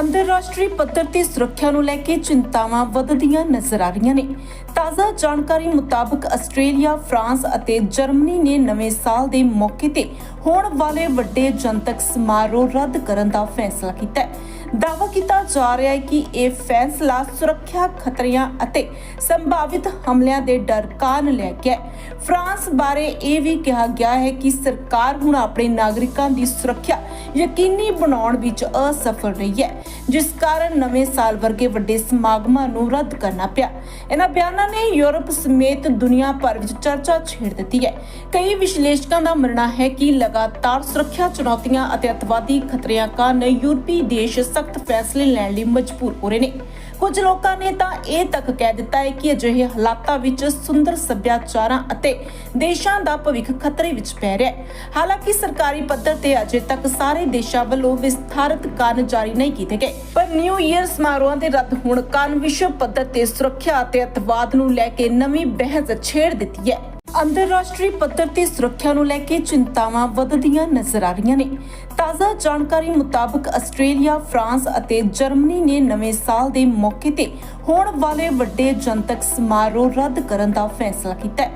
ਅੰਤਰਰਾਸ਼ਟਰੀ ਪੱਧਰ ਤੇ ਸੁਰੱਖਿਆ ਨੂੰ ਲੈ ਕੇ ਚਿੰਤਾਵਾਂ ਵੱਧਦੀਆਂ ਨਜ਼ਰ ਆ ਰਹੀਆਂ ਨੇ। ਤਾਜ਼ਾ ਜਾਣਕਾਰੀ ਮੁਤਾਬਕ ਆਸਟ੍ਰੇਲੀਆ, ਫਰਾਂਸ ਅਤੇ ਜਰਮਨੀ ਨੇ ਨਵੇਂ ਸਾਲ ਦੇ ਮੌਕੇ ਤੇ ਹੋਣ ਵਾਲੇ ਵੱਡੇ ਜਨਤਕ ਸਮਾਰੋਹ ਰੱਦ ਕਰਨ ਦਾ ਫੈਸਲਾ ਕੀਤਾ ਹੈ। ਦਾਅਵਾ ਕੀਤਾ ਜਾ ਰਿਹਾ ਹੈ ਕਿ ਇਹ ਫੈਸਲਾ ਸੁਰੱਖਿਆ ਖਤਰਿਆਂ ਅਤੇ ਸੰਭਾਵਿਤ ਹਮਲਿਆਂ ਦੇ ਡਰ ਕਾਰਨ ਲਿਆ ਗਿਆ ਹੈ। ਫਰਾਂਸ ਬਾਰੇ ਇਹ ਵੀ ਕਿਹਾ ਗਿਆ ਹੈ ਕਿ ਸਰਕਾਰ ਹੁਣ ਆਪਣੇ ਨਾਗਰਿਕਾਂ ਦੀ ਸੁਰੱਖਿਆ ਯਕੀਨੀ ਬਣਾਉਣ ਵਿੱਚ ਅਸਫਲ ਰਹੀ ਹੈ, ਜਿਸ ਕਾਰਨ ਨਵੇਂ ਸਾਲ ਵਰਗੇ ਵੱਡੇ ਸਮਾਗਮਾਂ ਨੂੰ ਰੱਦ ਕਰਨਾ ਪਿਆ। ਇਹਨਾਂ ਬਿਆਨਾਂ ਨੇ ਯੂਰਪ ਸਮੇਤ ਦੁਨੀਆ ਭਰ ਵਿੱਚ ਚਰਚਾ ਛੇੜ ਦਿੱਤੀ ਹੈ। ਕਈ ਵਿਸ਼ਲੇਸ਼ਕਾਂ ਦਾ ਮੰਨਣਾ ਹੈ ਕਿ ਲਗਾਤਾਰ ਸੁਰੱਖਿਆ ਚੁਣੌਤੀਆਂ ਅਤੇ ਅਤਵਾਦੀ ਖਤਰਿਆਂ ਕਾਰਨ ਯੂਰਪੀ ਦੇਸ਼ ਸਖਤ ਫੈਸਲੇ ਲੈਣ ਲਈ ਮਜਬੂਰ ਹੋ ਰਹੇ ਨੇ। ਕੁਝ ਲੋਕਾਂ ਨੇ ਤਾਂ ਇਹ ਤੱਕ ਕਹਿ ਦਿੱਤਾ ਹੈ ਕਿ ਅਜਿਹੇ ਹਾਲਾਤਾਂ ਵਿੱਚ ਸੁੰਦਰ ਸੱਭਿਆਚਾਰਾਂ ਅਤੇ ਦੇਸ਼ਾਂ ਦਾ ਭਵਿੱਖ ਖਤਰੇ ਵਿੱਚ ਪੈ ਰਿਹਾ ਹੈ। ਹਾਲਾਂਕਿ ਸਰਕਾਰੀ ਪੱਧਰ ਤੇ ਅਜੇ ਤੱਕ ਸਾਰੇ ਦੇਸ਼ਾਂ ਵੱਲੋਂ ਵਿਸਥਾਰਤ ਕਾਰਨ ਜਾਰੀ ਨਹੀਂ ਕੀਤੇ ਗਏ। ਪਰ ਨਿਊ ਈਅਰ ਸਮਾਰੋਹਾਂ ਦੇ ਰੱਦ ਹੋਣ ਕਾਰਨ ਵਿਸ਼ਵ ਪੱਧਰ ਤੇ ਸੁਰੱਖਿਆ ਅਤੇ ਅਤਵਾਦ ਨੂੰ ਲੈ ਕੇ ਨਵੀਂ ਬਹਿਸ ਛੇੜ ਦਿੱਤੀ ਹੈ। ਅੰਤਰਰਾਸ਼ਟਰੀ ਪੱਧਰ ਤੇ ਸੁਰੱਖਿਆ ਨੂੰ ਲੈ ਕੇ ਚਿੰਤਾਵਾਂ ਵੱਧਦੀਆਂ ਨਜ਼ਰ ਆ ਰਹੀਆਂ ਨੇ। ਤਾਜ਼ਾ ਜਾਣਕਾਰੀ ਮੁਤਾਬਕ ਆਸਟ੍ਰੇਲੀਆ, ਫਰਾਂਸ ਅਤੇ ਜਰਮਨੀ ਨੇ ਨਵੇਂ ਸਾਲ ਦੇ ਮੌਕੇ ਤੇ ਹੋਣ ਵਾਲੇ ਵੱਡੇ ਜਨਤਕ ਸਮਾਰੋਹ ਰੱਦ ਕਰਨ ਦਾ ਫੈਸਲਾ ਕੀਤਾ ਹੈ।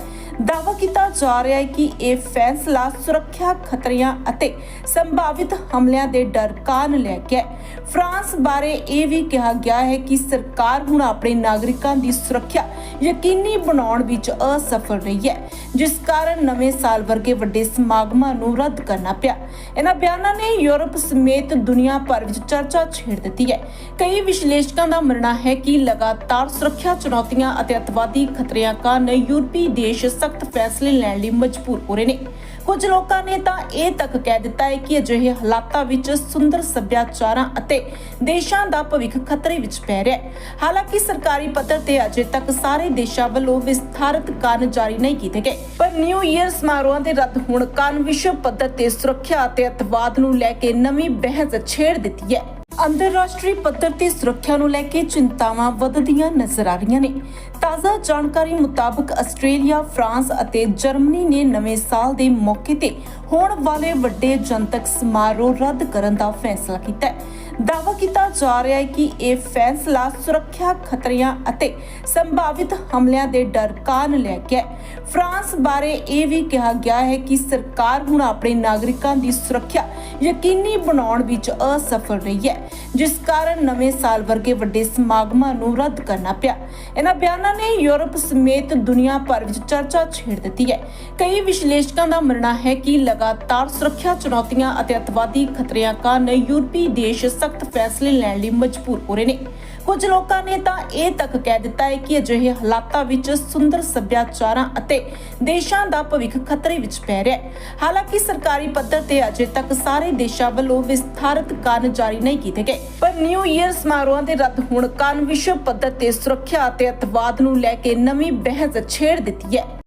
ਦਾਅਵਾ ਕੀਤਾ ਜਾ ਰਿਹਾ ਹੈ ਕਿ ਇਹ ਫੈਸਲਾ ਸੁਰੱਖਿਆ ਖਤਰਿਆਂ ਅਤੇ ਸੰਭਾਵਿਤ ਹਮਲਿਆਂ ਦੇ ਡਰ ਕਾਰਨ ਲਿਆ ਗਿਆ ਹੈ। ਫਰਾਂਸ ਬਾਰੇ ਇਹ ਵੀ ਕਿਹਾ ਗਿਆ ਹੈ ਕਿ ਸਰਕਾਰ ਹੁਣ ਆਪਣੇ ਨਾਗਰਿਕਾਂ ਦੀ ਸੁਰੱਖਿਆ ਯਕੀਨੀ ਬਣਾਉਣ ਵਿੱਚ ਅਸਫਲ ਰਹੀ ਹੈ। ਜਿਸ ਕਾਰਨ ਨਵੇਂ ਸਾਲ ਵਰਗੇ ਵੱਡੇ ਸਮਾਗਮਾਂ ਨੂੰ ਰੱਦ ਕਰਨਾ ਪਿਆ। ਇਹਨਾਂ ਬਿਆਨਾਂ ਨੇ ਯੂਰਪ ਸਮੇਤ ਦੁਨੀਆ ਭਰ ਵਿੱਚ ਚਰਚਾ ਛੇੜ ਦਿੱਤੀ ਹੈ। ਕਈ ਵਿਸ਼ਲੇਸ਼ਕਾਂ ਦਾ ਮੰਨਣਾ ਹੈ ਕਿ ਲਗਾਤਾਰ ਸੁਰੱਖਿਆ ਚੁਣੌਤੀਆਂ ਅਤੇ ਅਤਵਾਦੀ ਖਤਰਿਆਂ ਕਾਰਨ ਯੂਰਪੀ ਦੇਸ਼ ਸਖਤ ਫੈਸਲੇ ਲੈਣ ਲਈ ਮਜਬੂਰ ਹੋ ਰਹੇ ਨੇ। ਕੁਝ ਲੋਕਾਂ ਨੇ ਤਾਂ ਇਹ ਤੱਕ ਕਹਿ ਦਿੱਤਾ ਹੈ ਕਿ ਅਜਿਹੇ ਹਾਲਾਤਾਂ ਵਿੱਚ ਸੁੰਦਰ ਸੱਭਿਆਚਾਰਾਂ ਅਤੇ ਦੇਸ਼ਾਂ ਦਾ ਭਵਿੱਖ ਖਤਰੇ ਵਿੱਚ ਪੈ ਰਿਹਾ ਹੈ। ਹਾਲਾਂਕਿ ਸਰਕਾਰੀ ਪੱਧਰ ਤੇ ਅਜੇ ਤੱਕ ਸਾਰੇ ਦੇਸ਼ਾਂ ਵੱਲੋਂ ਵਿਸਥਾਰਤ ਕਾਰਨ ਜਾਰੀ ਨਹੀਂ ਕੀਤੇ ਗਏ। ਪਰ ਨਿਊ ਈਅਰ ਸਮਾਰੋਹਾਂ ਦੇ ਰੱਦ ਹੋਣ ਕਾਰਨ ਵਿਸ਼ਵ ਪੱਧਰ ਤੇ ਸੁਰੱਖਿਆ ਅਤੇ ਅਤਵਾਦ ਨੂੰ ਲੈ ਕੇ ਨਵੀਂ ਬਹਿਸ ਛੇੜ ਦਿੱਤੀ ਹੈ। ਅੰਤਰਰਾਸ਼ਟਰੀ ਪੱਧਰ ਤੇ ਸੁਰੱਖਿਆ ਨੂੰ ਲੈ ਕੇ ਚਿੰਤਾਵਾਂ ਵੱਧਦੀਆਂ ਨਜ਼ਰ ਆ ਰਹੀਆਂ ਨੇ। ਤਾਜ਼ਾ ਜਾਣਕਾਰੀ ਮੁਤਾਬਕ ਆਸਟ੍ਰੇਲੀਆ, ਫਰਾਂਸ ਅਤੇ ਜਰਮਨੀ ਨੇ ਨਵੇਂ ਸਾਲ ਦੇ ਮੌਕੇ ਤੇ ਹੋਣ ਵਾਲੇ ਵੱਡੇ ਜਨਤਕ ਸਮਾਰੋਹ ਰੱਦ ਕਰਨ ਦਾ ਫੈਸਲਾ ਕੀਤਾ ਹੈ। ਦਾਅਵਾ ਕੀਤਾ ਜਾ ਰਿਹਾ ਹੈ ਕਿ ਇਹ ਫੈਸਲਾ ਸੁਰੱਖਿਆ ਖਤਰਿਆਂ ਅਤੇ ਸੰਭਾਵਿਤ ਹਮਲਿਆਂ ਦੇ ਡਰ ਕਾਰਨ ਲਿਆ ਗਿਆ ਹੈ। ਫਰਾਂਸ ਬਾਰੇ ਇਹ ਵੀ ਕਿਹਾ ਗਿਆ ਹੈ ਕਿ ਸਰਕਾਰ ਹੁਣ ਆਪਣੇ ਨਾਗਰਿਕਾਂ ਦੀ ਸੁਰੱਖਿਆ ਯਕੀਨੀ ਬਣਾਉਣ ਵਿੱਚ ਅਸਫਲ ਰਹੀ ਹੈ। ਜਿਸ ਕਾਰਨ ਨਵੇਂ ਸਾਲ ਵਰਗੇ ਵੱਡੇ ਸਮਾਗਮਾਂ ਨੂੰ ਰੱਦ ਕਰਨਾ ਪਿਆ। ਇਹਨਾਂ ਬਿਆਨਾਂ ਨੇ ਯੂਰਪ ਸਮੇਤ ਦੁਨੀਆ ਭਰ ਵਿੱਚ ਚਰਚਾ ਛੇੜ ਦਿੱਤੀ ਹੈ। ਕਈ ਵਿਸ਼ਲੇਸ਼ਕਾਂ ਦਾ ਮੰਨਣਾ ਹੈ ਕਿ ਲਗਾਤਾਰ ਸੁਰੱਖਿਆ ਚੁਣੌਤੀਆਂ ਅਤੇ ਅਤਵਾਦੀ ਖਤਰਿਆਂ ਕਾਰਨ ਯੂਰਪੀ ਦੇਸ਼ ਸਖਤ ਫੈਸਲੇ ਲੈਣ ਲਈ ਮਜਬੂਰ ਹੋ ਰਹੇ ਨੇ। ਕੁਝ ਲੋਕਾਂ ਨੇ ਤਾਂ ਇਹ ਤੱਕ ਕਹਿ ਦਿੱਤਾ ਹੈ ਕਿ ਅਜਿਹੇ ਹਾਲਾਤਾਂ ਵਿੱਚ ਸੁੰਦਰ ਸੱਭਿਆਚਾਰਾਂ ਅਤੇ ਦੇਸ਼ਾਂ ਦਾ ਭਵਿੱਖ ਖਤਰੇ ਵਿੱਚ ਪੈ ਰਿਹਾ ਹੈ। ਹਾਲਾਂਕਿ ਸਰਕਾਰੀ ਪੱਧਰ ਤੇ ਅਜੇ ਤੱਕ ਸਾਰੇ ਦੇਸ਼ਾਂ ਵੱਲੋਂ ਵਿਸਥਾਰਤ ਕਾਰਨ ਜਾਰੀ ਨਹੀਂ ਕੀਤੇ ਗਏ, ਪਰ ਨਿਊ ਈਅਰ ਸਮਾਰੋਹਾਂ ਦੇ ਰੱਦ ਹੋਣ ਕਾਰਨ ਵਿਸ਼ਵ ਪੱਧਰ ਤੇ ਸੁਰੱਖਿਆ ਅਤੇ ਅਤਵਾਦ ਨੂੰ ਲੈ ਕੇ ਨਵੀਂ ਬਹਿਸ ਛੇੜ ਦਿੱਤੀ ਹੈ।